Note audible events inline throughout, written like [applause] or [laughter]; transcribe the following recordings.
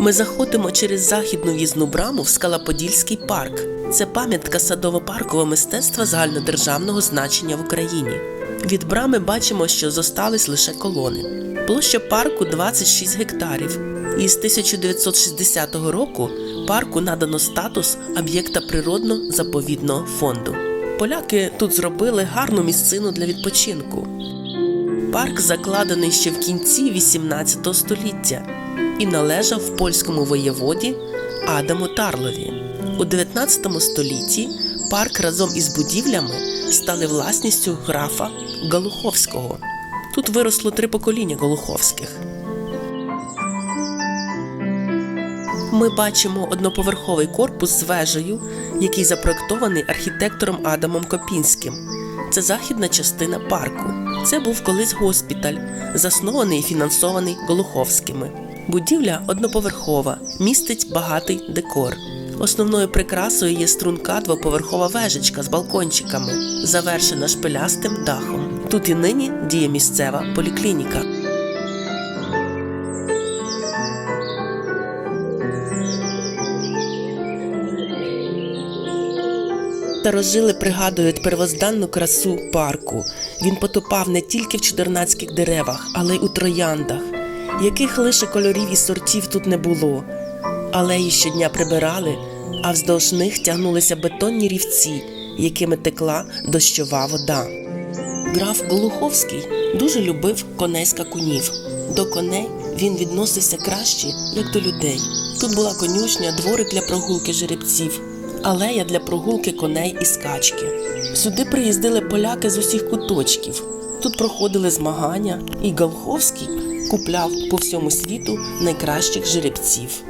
Ми заходимо через західну в'їзну браму в Скалаподільський парк. Це пам'ятка садово-паркового мистецтва загальнодержавного значення в Україні. Від брами бачимо, що зостались лише колони. Площа парку 26 гектарів. І з 1960 року парку надано статус об'єкта природно-заповідного фонду. Поляки тут зробили гарну місцину для відпочинку. Парк закладений ще в кінці 18 століття і належав польському воєводі Адаму Тарлові. У 19 столітті парк разом із будівлями стали власністю графа Галуховського. Тут виросло три покоління Голуховських. Ми бачимо одноповерховий корпус з вежею, який запроектований архітектором Адамом Копінським. Це західна частина парку. Це був колись госпіталь, заснований і фінансований Голуховськими. Будівля одноповерхова, містить багатий декор. Основною прикрасою є струнка двоповерхова вежечка з балкончиками, завершена шпилястим дахом. Тут і нині діє місцева поліклініка. Старожили пригадують первозданну красу парку. Він потопав не тільки в чудернацьких деревах, але й у трояндах, яких лише кольорів і сортів тут не було. Алеї щодня прибирали, а вздовж них тягнулися бетонні рівці, якими текла дощова вода. Граф Голуховський дуже любив коней скакунів. До коней він відносився краще, як до людей. Тут була конюшня, дворик для прогулки жеребців, алея для прогулки коней і скачки. Сюди приїздили поляки з усіх куточків. Тут проходили змагання, і Голуховський купляв по всьому світу найкращих жеребців.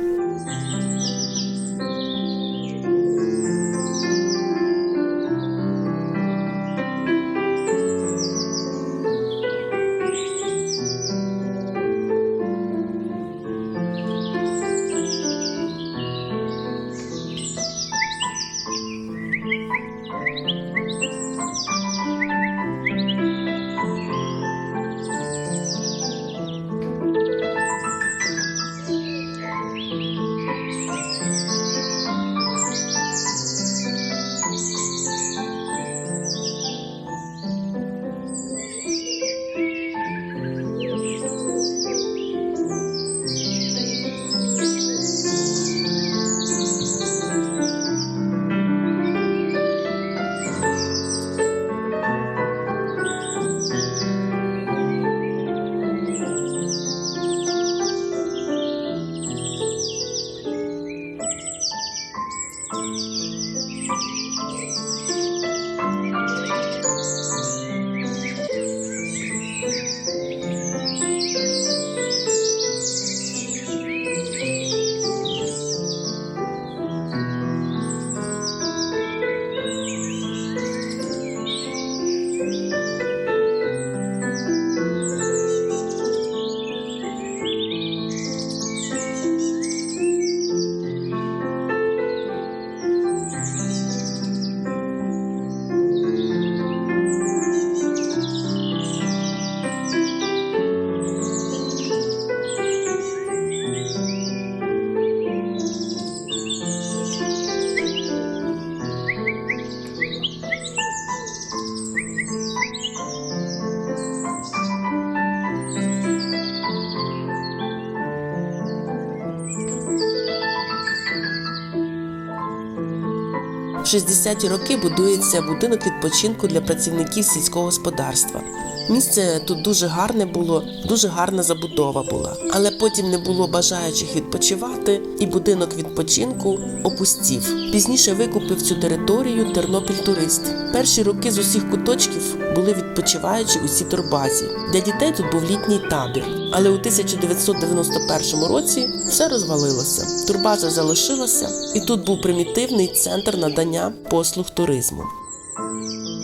60-ті роки будується будинок відпочинку для працівників сільського господарства. Місце тут дуже гарне було, дуже гарна забудова була. Але потім не було бажаючих відпочивати, і будинок відпочинку опустів. Пізніше викупив цю територію Тернопіль турист. Перші роки з усіх куточків були відпочиваючі у цій турбазі. Для дітей тут був літній табір. Але у 1991 році все розвалилося. Турбаза залишилася, і тут був примітивний центр надання послуг туризму.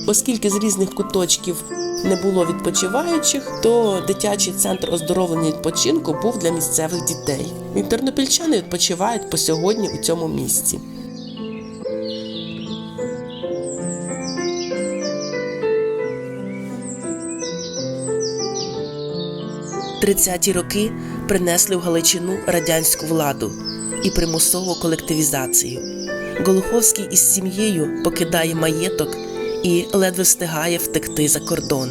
Оскільки з різних куточків не було відпочиваючих, то дитячий центр оздоровлення відпочинку був для місцевих дітей. І тернопільчани відпочивають по сьогодні у цьому місці. Тридцяті роки принесли в Галичину радянську владу і примусову колективізацію. Голуховський із сім'єю покидає маєток і ледве встигає втекти за кордон.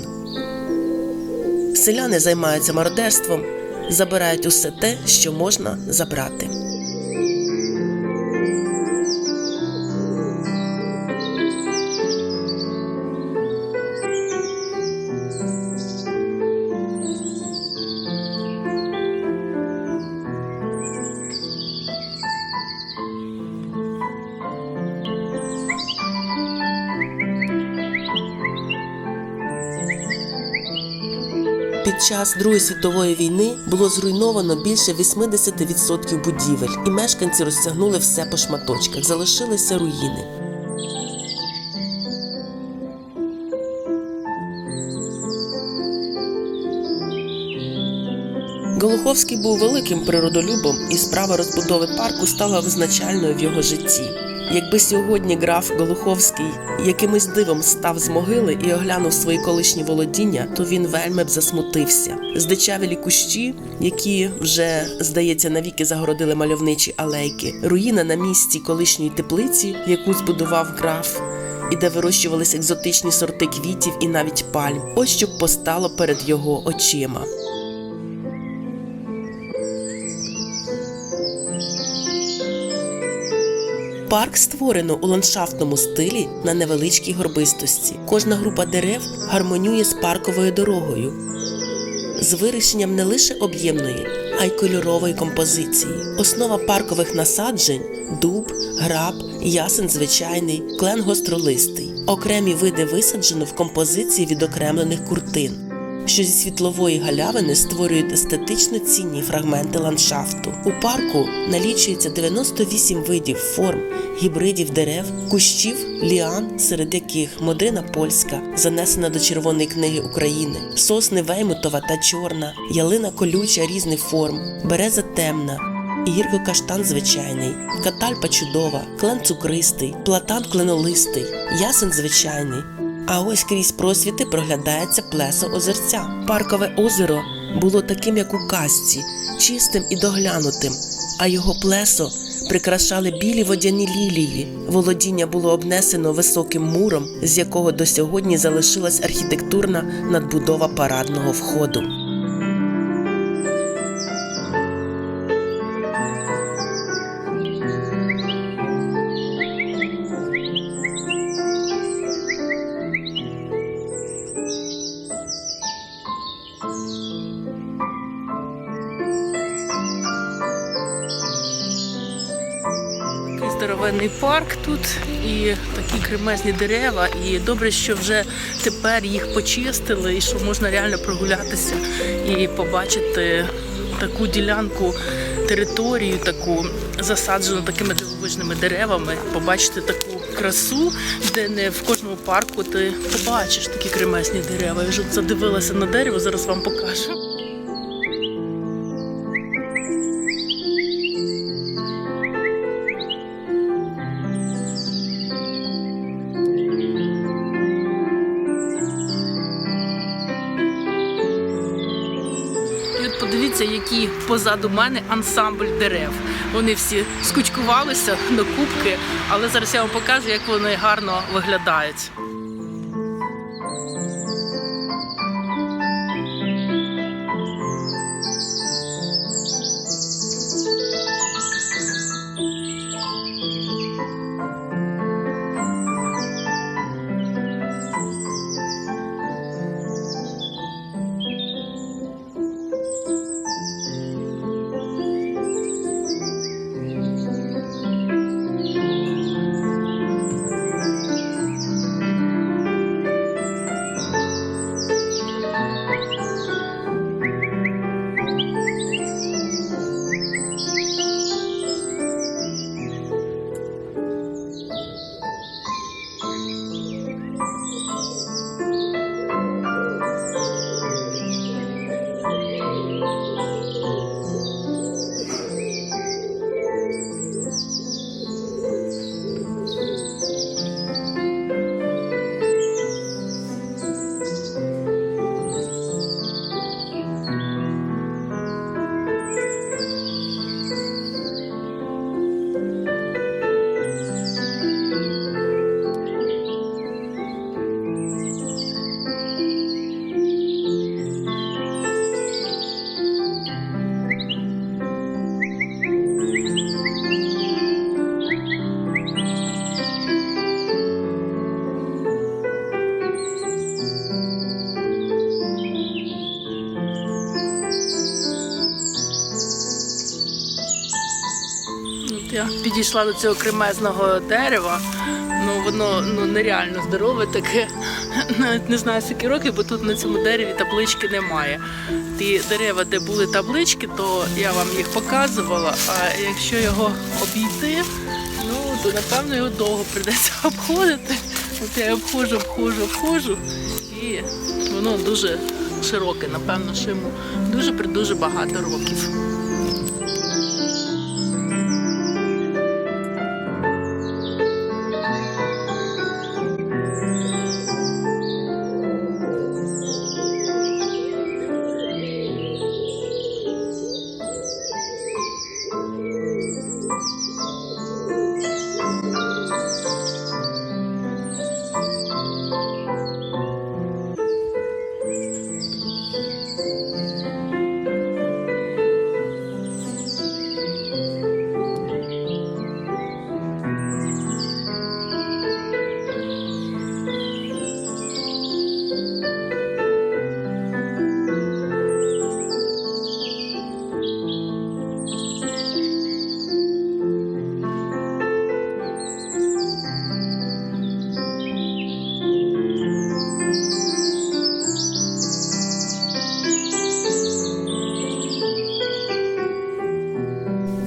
Селяни займаються мародерством, забирають усе те, що можна забрати. Час Другої світової війни було зруйновано більше 80% будівель, і мешканці розтягнули все по шматочках, залишилися руїни. Голуховський був великим природолюбом, і справа розбудови парку стала визначальною в його житті. Якби сьогодні граф Голуховський якимось дивом став з могили і оглянув свої колишні володіння, то він вельми б засмутився. Здичавілі кущі, які вже здається навіки загородили мальовничі алейки, руїна на місці колишньої теплиці, яку збудував граф. І де вирощувалися екзотичні сорти квітів і навіть пальм, ось що постало перед його очима. Парк створено у ландшафтному стилі на невеличкій горбистості. Кожна група дерев гармонює з парковою дорогою, з вирішенням не лише об'ємної, а й кольорової композиції. Основа паркових насаджень дуб, граб, ясен звичайний, клен гостролистий. Окремі види висаджено в композиції відокремлених куртин що зі світлової галявини створюють естетично цінні фрагменти ландшафту. У парку налічується 98 видів форм, гібридів дерев, кущів, ліан, серед яких модрина польська, занесена до Червоної книги України, сосни Веймутова та чорна, ялина колюча різних форм, береза темна. Гірко-каштан звичайний, катальпа чудова, клен цукристий, платан кленолистий, ясен звичайний, а ось крізь просвіти проглядається плесо озерця. Паркове озеро було таким, як у казці, чистим і доглянутим, а його плесо прикрашали білі водяні лілії. Володіння було обнесено високим муром, з якого до сьогодні залишилась архітектурна надбудова парадного входу. Здоровенний парк тут і такі кремезні дерева. І добре, що вже тепер їх почистили, і що можна реально прогулятися і побачити таку ділянку, територію, таку засаджену такими дивовижними деревами, побачити таку красу, де не в кожному парку ти побачиш такі кремезні дерева. Я вже задивилася на дерево, зараз вам покажу. Які позаду мене ансамбль дерев. Вони всі скучкувалися на кубки, але зараз я вам покажу, як вони гарно виглядають. Підійшла до цього кремезного дерева. Ну воно ну нереально здорове таке. [laughs] Навіть не знаю скільки років, бо тут на цьому дереві таблички немає. Ті дерева, де були таблички, то я вам їх показувала. А якщо його обійти, ну то напевно його довго прийдеться [laughs] обходити. От я обходжу, обходжу, обходжу, і воно дуже широке, напевно, що йому дуже дуже багато років.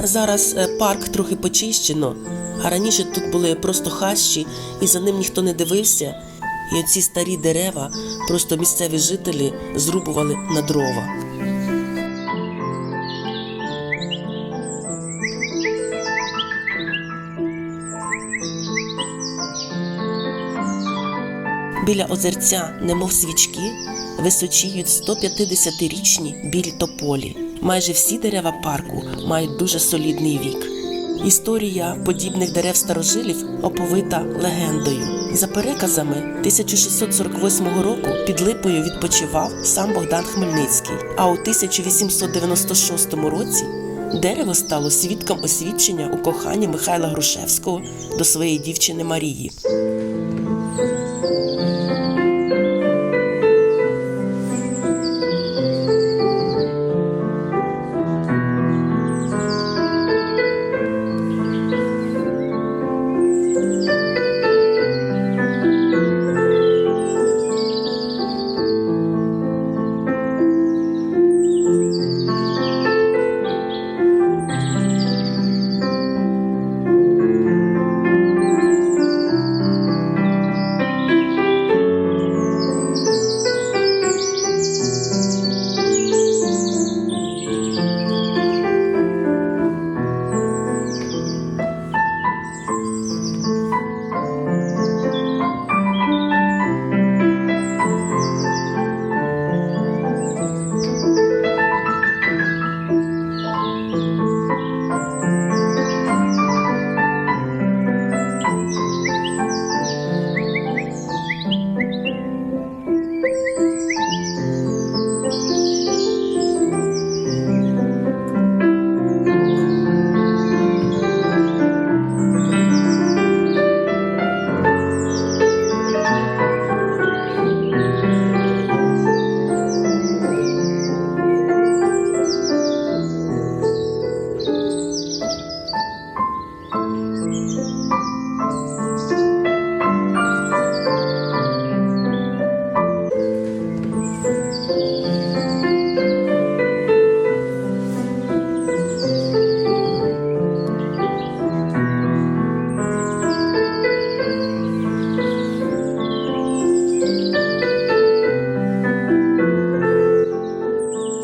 Зараз е, парк трохи почищено, а раніше тут були просто хащі, і за ним ніхто не дивився. І оці старі дерева просто місцеві жителі зрубували на дрова. Біля озерця, немов свічки, височіють 150-річні білі тополі. Майже всі дерева парку мають дуже солідний вік. Історія подібних дерев старожилів оповита легендою. За переказами, 1648 року під липою відпочивав сам Богдан Хмельницький. А у 1896 році дерево стало свідком освідчення у коханні Михайла Грушевського до своєї дівчини Марії.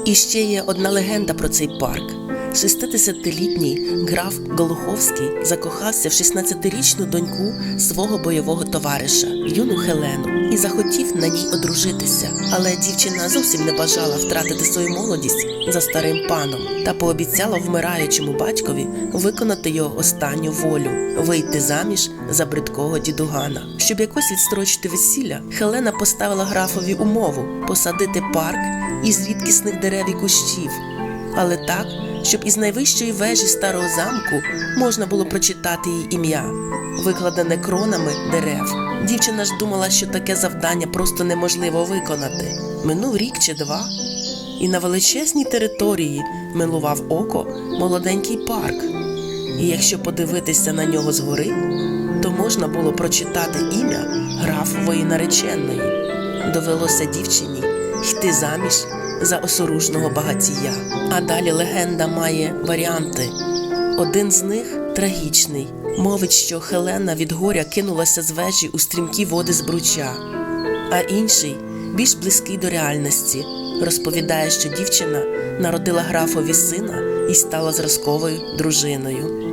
І ще є одна легенда про цей парк. 60-літній граф Голуховський закохався в 16-річну доньку свого бойового товариша, юну Хелену, і захотів на ній одружитися. Але дівчина зовсім не бажала втратити свою молодість за старим паном та пообіцяла вмираючому батькові виконати його останню волю вийти заміж за бридкого дідугана. Щоб якось відстрочити весілля, Хелена поставила графові умову посадити парк із рідкісних дерев і кущів, але так, щоб із найвищої вежі старого замку можна було прочитати її ім'я, викладене кронами дерев. Дівчина ж думала, що таке завдання просто неможливо виконати. Минув рік чи два, і на величезній території милував око молоденький парк. І якщо подивитися на нього згори, то можна було прочитати ім'я графової нареченої. Довелося дівчині йти заміж за осоружного багатія. А далі легенда має варіанти. Один з них трагічний. Мовить, що Хелена від горя кинулася з вежі у стрімкі води з бруча, а інший, більш близький до реальності, розповідає, що дівчина народила графові сина і стала зразковою дружиною.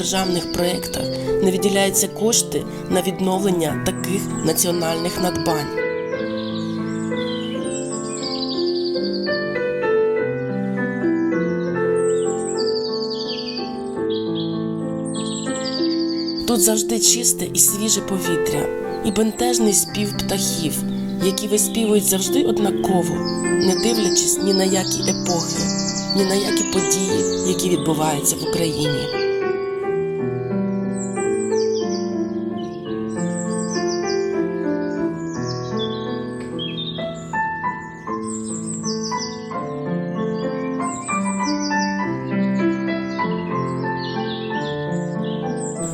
Державних проєктах не виділяються кошти на відновлення таких національних надбань? Тут завжди чисте і свіже повітря, і бентежний спів птахів, які виспівують завжди однаково, не дивлячись ні на які епохи, ні на які події, які відбуваються в Україні.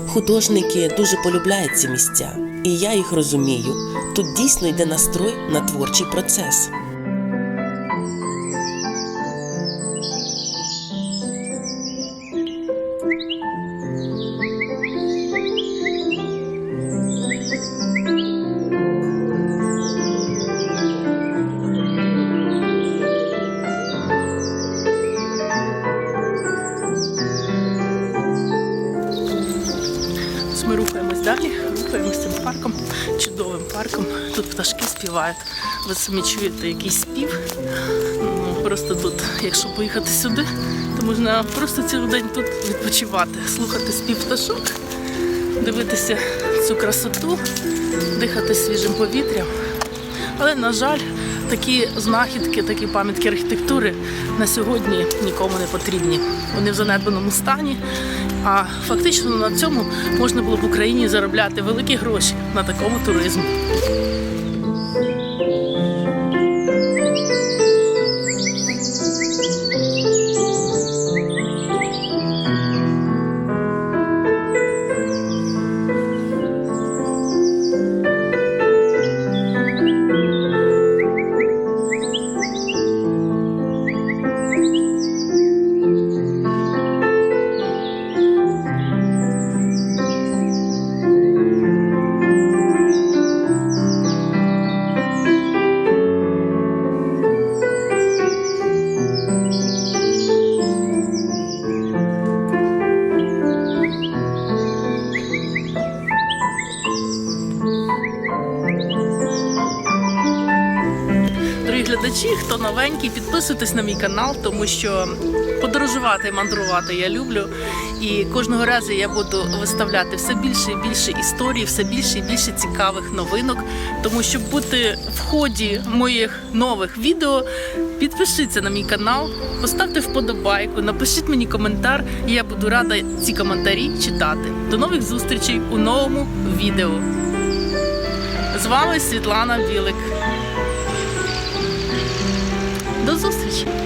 Художники дуже полюбляють ці місця, і я їх розумію. Тут дійсно йде настрой на творчий процес. Співають. Ви самі чуєте якийсь спів. Ну, просто тут, якщо поїхати сюди, то можна просто цілий день тут відпочивати, слухати спів пташок, дивитися цю красоту, дихати свіжим повітрям. Але, на жаль, такі знахідки, такі пам'ятки архітектури на сьогодні нікому не потрібні. Вони в занедбаному стані. А фактично на цьому можна було б в Україні заробляти великі гроші на такому туризмі. Підписуйтесь на мій канал, тому що подорожувати і мандрувати я люблю. І кожного разу я буду виставляти все більше і більше історій, все більше і більше цікавих новинок. Тому щоб бути в ході моїх нових відео, підпишіться на мій канал, поставте вподобайку, напишіть мені коментар, і я буду рада ці коментарі читати. До нових зустрічей у новому відео. З вами Світлана Білик. До зустрічі!